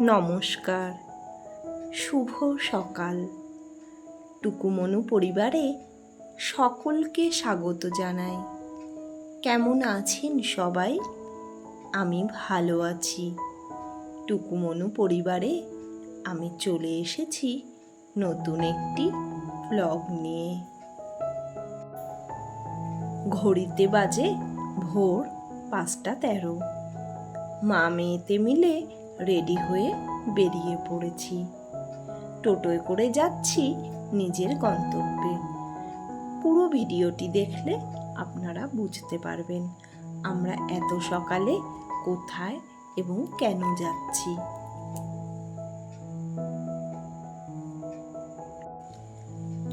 নমস্কার। শুভ সকাল। টুকুমনু পরিবারে সকলকে স্বাগত জানাই। কেমন আছেন সবাই? আমি ভালো আছি। টুকুমনু পরিবারে আমি চলে এসেছি নতুন একটি ব্লগ নিয়ে। ঘড়িতে বাজে ভোর পাঁচটা তেরো। মা মেয়েতে মিলে রেডি হয়ে বেরিয়ে পড়েছি। টোটোয় করে যাচ্ছি নিজের গন্তব্যে। পুরো ভিডিওটি দেখলে আপনারা বুঝতে পারবেন আমরা এত সকালে কোথায় এবং কেন যাচ্ছি।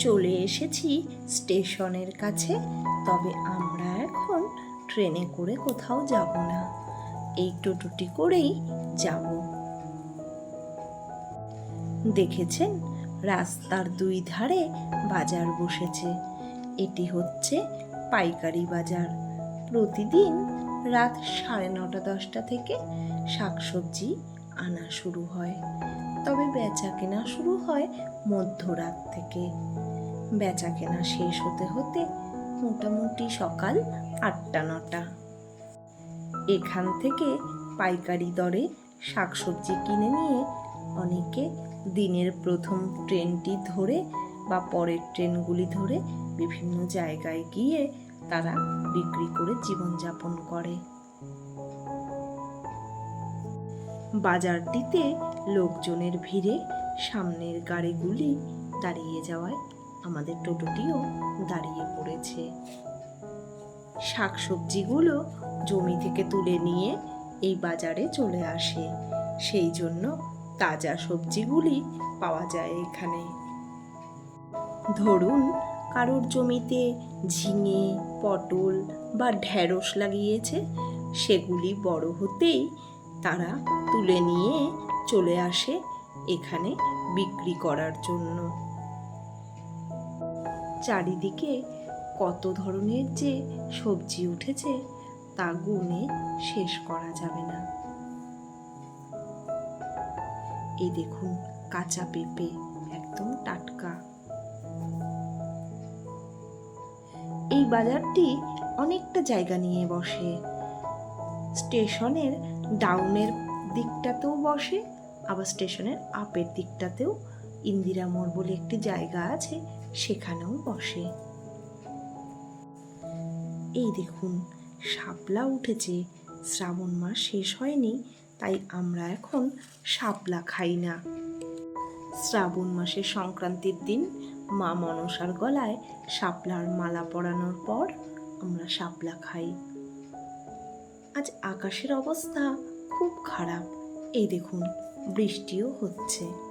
চলে এসেছি স্টেশনের কাছে, তবে আমরা এখন ট্রেনে করে কোথাও যাব না। এই টোটোটি করেই যাব। দেখেছেন? রাস্তার দুই ধারে বাজার বসেছে। এটি হচ্ছে পাইকারি বাজার। প্রতিদিন রাত সাড়ে নটা দশটা থেকে শাকসবজি আনা শুরু হয়। তবে বেচা কেনা শুরু হয় মধ্যরাত থেকে। বেচা কেনা শেষ হতে হতে মোটামুটি সকাল আটটা, নটা। এখান থেকে পাইকারি দরে শাকসবজি কিনে নিয়ে অনেকে দিনের প্রথম ট্রেনটি ধরে বা পরের ট্রেনগুলি ধরে বিভিন্ন জায়গায় গিয়ে তারা বিক্রি করে জীবনযাপন করে। বাজারটিতে লোকজনের ভিড়ে সামনের গাড়িগুলি দাঁড়িয়ে যাওয়ায় আমাদের টোটোটিও দাঁড়িয়ে পড়েছে। শাকসবজিগুলো জমি থেকে তুলে নিয়ে এই বাজারে চলে আসে। সেই জন্য তাজা সবজিগুলি পাওয়া যায় এখানে। ধরুন, কারোর জমিতে ঝিঙে, পটল বা ঢ্যাঁড়স লাগিয়েছে, সেগুলি বড় হতেই তারা তুলে নিয়ে চলে আসে এখানে বিক্রি করার জন্য। চারিদিকে কত ধরনের যে সবজি উঠেছে তা গুনে শেষ করা যাবে না। এই দেখুন কাঁচা পেঁপে, একদম টাটকা। এই বাজারটি অনেকটা জায়গা নিয়ে বসে। স্টেশনের ডাউনের দিকটাতেও বসে, আবার স্টেশনের আপের দিকটাতেও ইন্দিরা মোড় বলে একটি জায়গা আছে সেখানেও বসে। এই দেখুন, শাপলা উঠেছে। শ্রাবণ মাস শেষ হয়নি, তাই আমরা এখন শাপলা খাই না। শ্রাবণ মাসের সংক্রান্তির দিন মা মনসার গলায় শাপলার মালা পরানোর পর আমরা শাপলা খাই। আজ আকাশের অবস্থা খুব খারাপ। এই দেখুন, বৃষ্টিও হচ্ছে।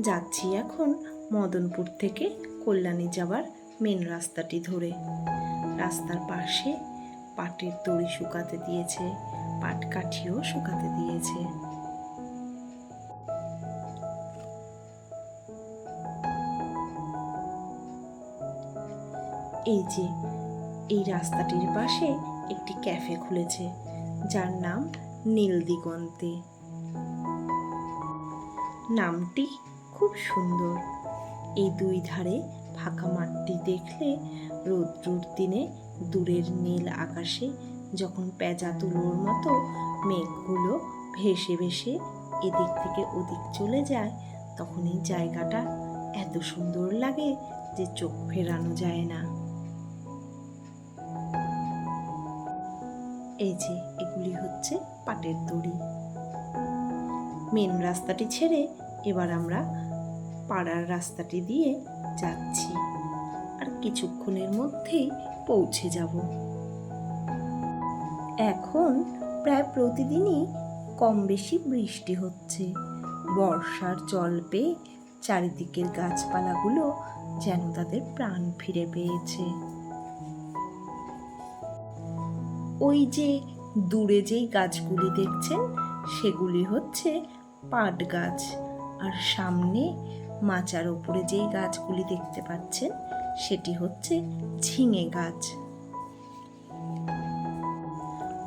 যাচ্ছি এখন মদনপুর থেকে কল্যাণী যাবার মেন রাস্তাটি ধরে। রাস্তার পাশে পাটের দড়ি শুকাতে দিয়েছে, পাট কাঠিও শুকাতে দিয়েছে। এই যে, এই রাস্তাটির পাশে একটি ক্যাফে খুলেছে, যার নাম নীল দিগন্তে নামটি খুব সুন্দর। এই দুই ধারে ফাঁকা মাঠটি দেখলে রৌদ্রুর দিনে দূরের নীল আকাশে যখন পেঁজা তুলোর মতো মেঘগুলো ভেসে ভেসে এদিক থেকে ওদিক চলে যায় তখন এই জায়গাটা এত সুন্দর লাগে যে চোখ ফেরানো যায় না। এই যে এগুলি হচ্ছে পাটের দড়ি। মেন রাস্তাটি ছেড়ে এবার আমরা পাড়ার রাস্তাটি দিয়ে যাচ্ছি। আর কিছুক্ষণের মধ্যেই পৌঁছে যাব। এখন প্রায় প্রতিদিনই কম বেশি বৃষ্টি হচ্ছে। বর্ষার জল পেয়ে চারিদিকের গাছপালাগুলো যেন তাদের প্রাণ ফিরে পেয়েছে। ওই যে দূরে যেই গাছগুলি দেখছেন, সেগুলি হচ্ছে পাট গাছ। আর সামনে মাচার ওপরে যেই গাছগুলি দেখতে পাচ্ছেন, সেটি হচ্ছে ঝিঙে গাছ।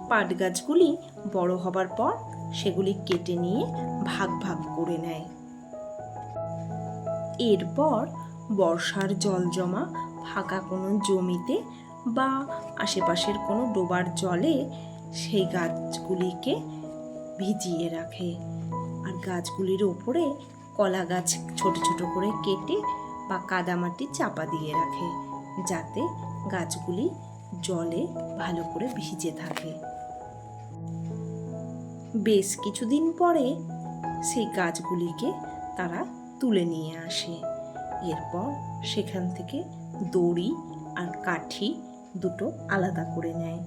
পাট গাছগুলি বড় হবার পর সেগুলি কেটে নিয়ে ভাগ ভাগ করে নেয়। এরপর বর্ষার জল জমা ফাঁকা কোনো জমিতে বা আশেপাশের কোনো ডোবার জলে সেই গাছগুলিকে ভিজিয়ে রাখে। আর গাছগুলির ওপরে কলা গাছ ছোট ছোট করে কেটে বা কাদামাটি চাপা দিয়ে রাখে, যাতে গাছগুলি জলে ভালো করে ভিজে থাকে। বেশ কিছুদিন পরে সেই গাছগুলিকে তারা তুলে নিয়ে আসে। এরপর সেখান থেকে দড়ি আর কাঠি দুটো আলাদা করে নেয়।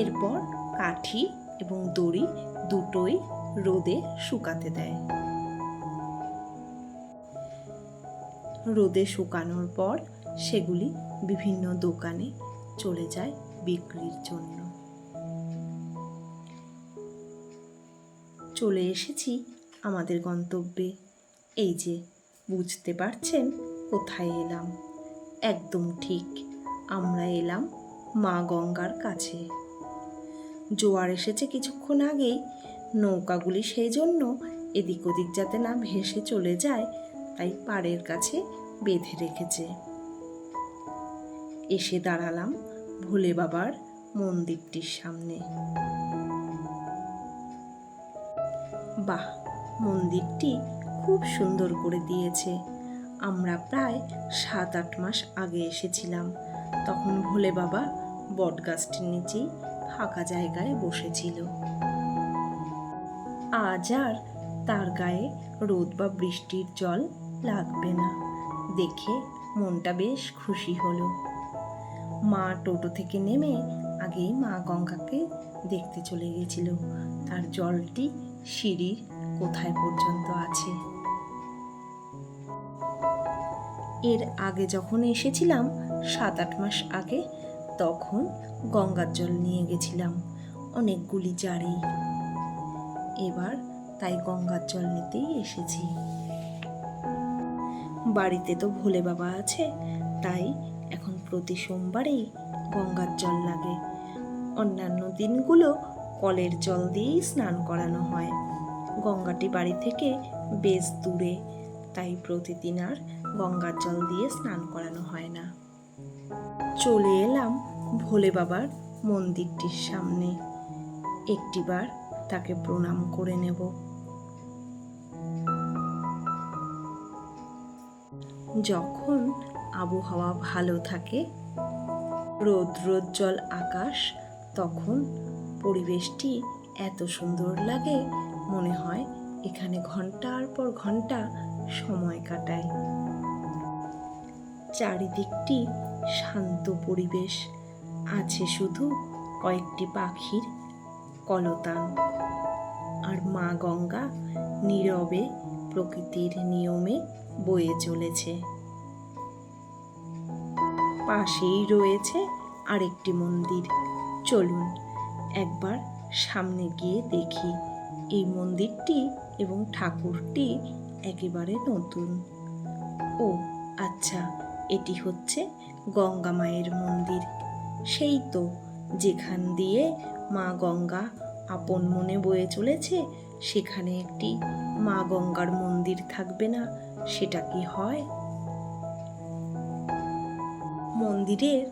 এরপর কাঠি এবং দড়ি দুটোই রোদে শুকাতে দেয়। রোদে শুকানোর পর সেগুলি বিভিন্ন দোকানে চলে যায় বিক্রির জন্য। চলে এসেছি আমাদের গন্তব্যে। এই যে, বুঝতে পারছেন কোথায় এলাম? একদম ঠিক, আমরা এলাম মা গঙ্গার কাছে। জোয়ার এসেছে কিছুক্ষণ আগেই নৌকাগুলি সেই জন্য এদিক ওদিক যাতে না ভেসে চলে যায়, তাই পাড়ের কাছে বেঁধে রেখেছে। এসে দাঁড়ালাম ভোলে বাবার মন্দিরটির সামনে। বাহ, মন্দিরটি খুব সুন্দর করে দিয়েছে। আমরা প্রায় সাত আট মাস আগে এসেছিলাম। তখন ভোলে বাবা বটগাছটির নিচেই ফাঁকা জায়গায় বসেছিল। আজ আর তার গায়ে রোদ বা বৃষ্টির জল লাগবে না। দেখে মনটা বেশ খুশি হলো। মা টোটো থেকে নেমে আগেই মা গঙ্গাকে দেখতে চলে গেছিল। তার জলটি সিঁড়ির কোথায় পর্যন্ত আছে? এর আগে যখন এসেছিলাম সাত আট মাস আগে, তখন গঙ্গার জল নিয়ে গেছিলাম। অনেকগুলি জারেই এবার তাই গঙ্গার জল নিতেই এসেছি। বাড়িতে তো ভোলে বাবা আছে, তাই এখন প্রতি সোমবারেই গঙ্গার জল লাগে। অন্যান্য দিনগুলো কলের জল দিয়েই স্নান করানো হয়। গঙ্গাটি বাড়ি থেকে বেশ দূরে, তাই প্রতিদিন আর গঙ্গার জল দিয়ে স্নান করানো হয় না। চলে এলাম ভোলে বাবার মন্দিরটির সামনে। একটিবার তাকে প্রণাম করে নেব। যখন আবহাওয়া ভালো থাকে, রৌদ্রোজ্জ্বল আকাশ, তখন পরিবেশটি এত সুন্দর লাগে মনে হয় এখানে ঘণ্টার পর ঘণ্টা সময় কাটায়। চারিদিকটি শান্ত পরিবেশ, আছে শুধু কয়েকটি পাখির কলতান আর মা গঙ্গা নীরবে প্রকৃতির নিয়মে বয়ে চলেছে। পাশেই রয়েছে আরেকটি মন্দির। চলুন একবার সামনে গিয়ে দেখি এই মন্দিরটি এবং ঠাকুরটি একেবারে নতুন। ও আচ্ছা এটি হচ্ছে গঙ্গা মায়ের মন্দির। সেই তো যেখান দিয়ে মা গঙ্গা আপন মনে বয়ে চলেছে, সেখানে একটি মা গঙ্গার মন্দির থাকবে না, সেটা কি হয়? মন্দিরের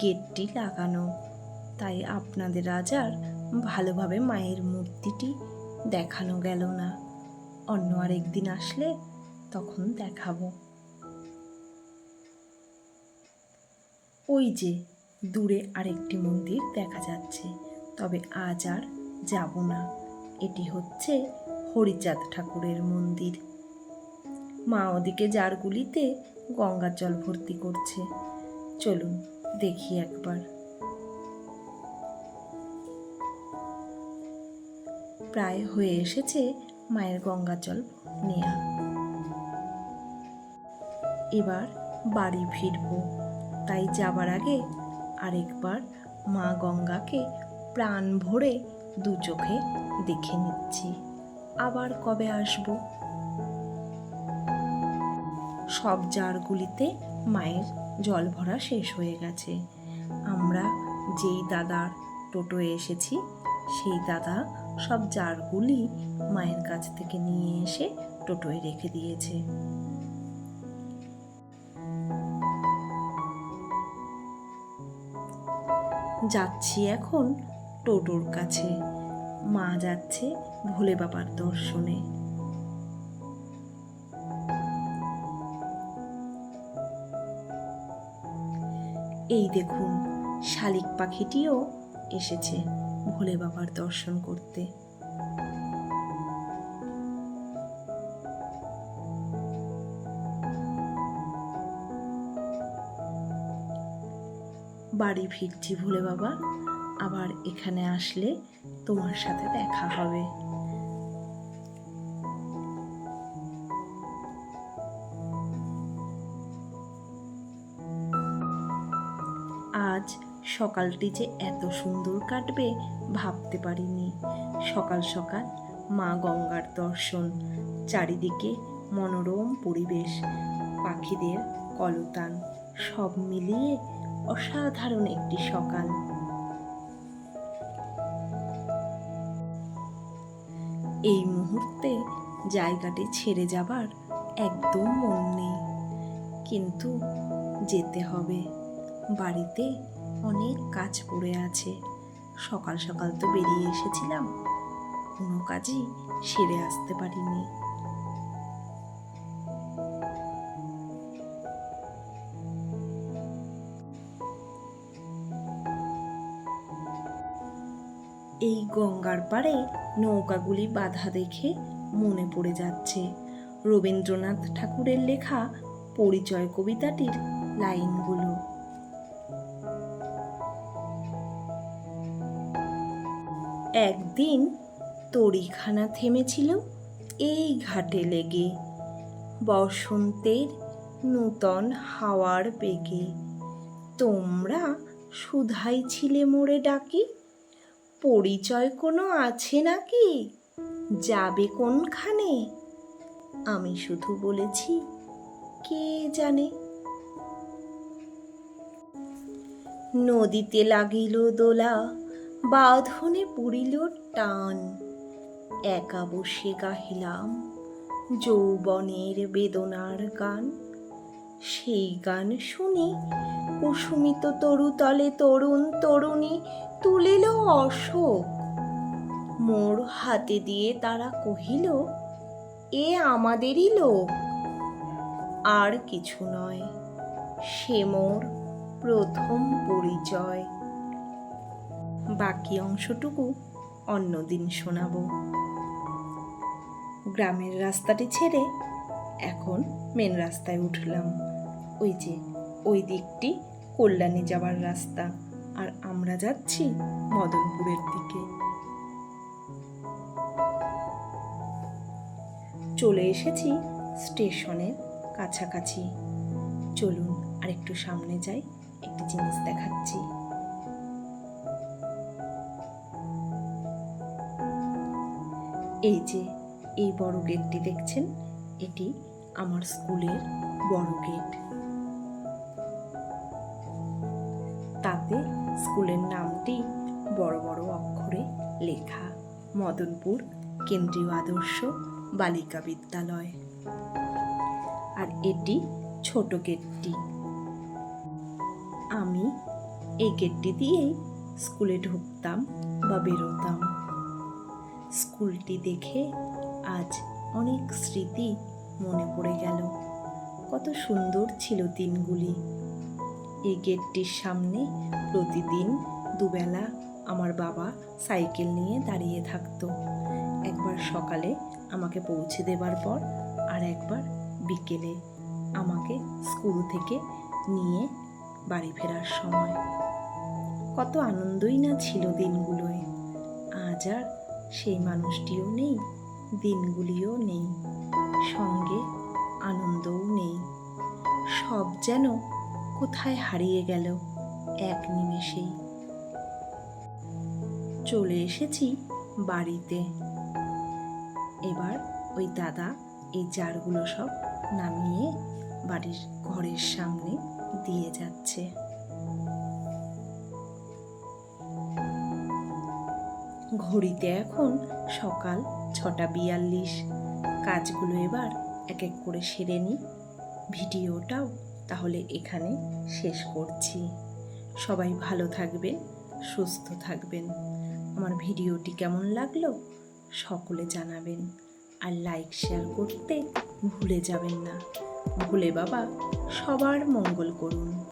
গেটটি লাগানো, তাই আপনাদের আজ আর ভালোভাবে মায়ের মূর্তিটি দেখানো গেল না। অন্য আরেকদিন আসলে তখন দেখাবো। ওই যে দূরে আরেকটি মন্দির দেখা যাচ্ছে। তবে আজ আর যাব না। এটি হচ্ছে হরিচাঁদ ঠাকুরের মন্দির। মা ওদিকে জারগুলিতে গঙ্গার জল ভর্তি করছে। চলুন দেখি একবার। প্রায় হয়ে এসেছে মায়ের গঙ্গার জল নেয়া। এবার বাড়ি ফিরব। তাই যাবার আগে আরেকবার মা গঙ্গাকে প্রাণ ভরে দু চোখে দেখে নিচ্ছি। আবার কবে আসব? সব জারগুলিতে মায়ের জল ভরা শেষ হয়ে গেছে। আমরা যেই দাদার টোটোয় এসেছি, সেই দাদা সব জারগুলি মায়ের কাছ থেকে নিয়ে এসে টোটোয় রেখে দিয়েছে। যাচ্ছি এখন টোটোর কাছে। মা যাচ্ছে ভোলে বাবার দর্শনে। এই দেখুন, শালিক পাখিটিও এসেছে ভোলে বাবার দর্শন করতে। বাড়ি ফিরছি ভোলে বাবা। আবার এখানে আসলে তোমার সাথে দেখা হবে। আজ সকালটি যে এত সুন্দর কাটবে ভাবতে পারিনি। সকাল সকাল মা গঙ্গার দর্শন, চারিদিকে মনোরম পরিবেশ, পাখিদের কলতান, সব মিলিয়ে অসাধারণ একটি সকাল। এই মুহূর্তে জায়গাটি ছেড়ে যাবার একদম মন নেই। কিন্তু যেতে হবে। বাড়িতে অনেক কাজ পড়ে আছে। সকাল সকাল তো বেরিয়ে এসেছিলাম। কোনো কাজই সেরে আসতে পারিনি। এই গঙ্গার পাড়ে নৌকাগুলি বাধা দেখে মনে পড়ে যাচ্ছে। রবীন্দ্রনাথ ঠাকুরের লেখা পরিচয় কবিতাটির লাইনগুলো। একদিন তড়িখানা থেমেছিল এই ঘাটে লেগে। বসন্তের নূতন হাওয়ার বেগে। তোমরা সুধাই ছিলে মোড়ে ডাকি। পরিচয় কোনো আছে নাকি? যাবে কোনখানে? আমি শুধু বলেছি, কে জানে? নদীতে লাগিল দোলা, বাঁধনে পুরিল টান। একা বসে গাহিলাম যৌবনের বেদনার গান। সেই গান শুনি, কুসুমিত তরুতলে তরুণ তরুণী তুলিল অশোক। মোর হাতে দিয়ে তারা কহিল, এ আমাদেরই লোক। আর কিছু নয়, সে মোর প্রথম পরিচয়। বাকি অংশটুকু অন্যদিন শোনাব। গ্রামের রাস্তাটি ছেড়ে এখন মেন রাস্তায় উঠলাম। ওই যে, ওই দিকটি কল্যাণী যাওয়ার রাস্তা। আর আমরা যাচ্ছি মদনপুরের দিকে। চলে এসেছি স্টেশনের কাছাকাছি। চলুন আর একটু সামনে যাই, একটি জিনিস দেখাচ্ছি। এই যে, এই বড় গেটটি দেখছেন? এটি আমার স্কুলের বড় গেট। স্কুলের নামটি বড় বড় অক্ষরে লেখা। মদনপুর কেন্দ্রীয় আদর্শ বালিকা বিদ্যালয়। আর এটি ছোট গেটটি। আমি এই গেটটি দিয়েই স্কুলে ঢুকতাম বা বেরোতাম। স্কুলটি দেখে আজ অনেক স্মৃতি মনে পড়ে গেল। কত সুন্দর ছিল দিনগুলি। এই গেটটির সামনে প্রতিদিন দুবেলা আমার বাবা সাইকেল নিয়ে দাঁড়িয়ে থাকতো। একবার সকালে আমাকে পৌঁছে দেবার পর আর একবার বিকেলে আমাকে স্কুল থেকে নিয়ে বাড়ি ফেরার সময়। কত আনন্দই না ছিল দিনগুলোয়। আজ আর সেই মানুষটিও নেই, দিনগুলিও নেই, সঙ্গে আনন্দও নেই। সব যেন কোথায় হারিয়ে গেল এক নিমেষেই। চলে এসেছি বাড়িতে। এবার ওই দাদা এই জারগুলো সব নামিয়ে বাড়ির ঘরের সামনে দিয়ে যাচ্ছে। ঘড়িতে এখন সকাল ছটা বিয়াল্লিশ। কাজগুলো এবার এক এক করে সেরে নিই। ভিডিওটাও তাহলে এখানে শেষ করছি। সবাই ভালো থাকবেন, সুস্থ থাকবেন। আমার ভিডিওটি কেমন লাগল সকলে জানাবেন আর লাইক শেয়ার করতে ভুলে যাবেন না। ভুলে বাবা, সবার মঙ্গল করুন।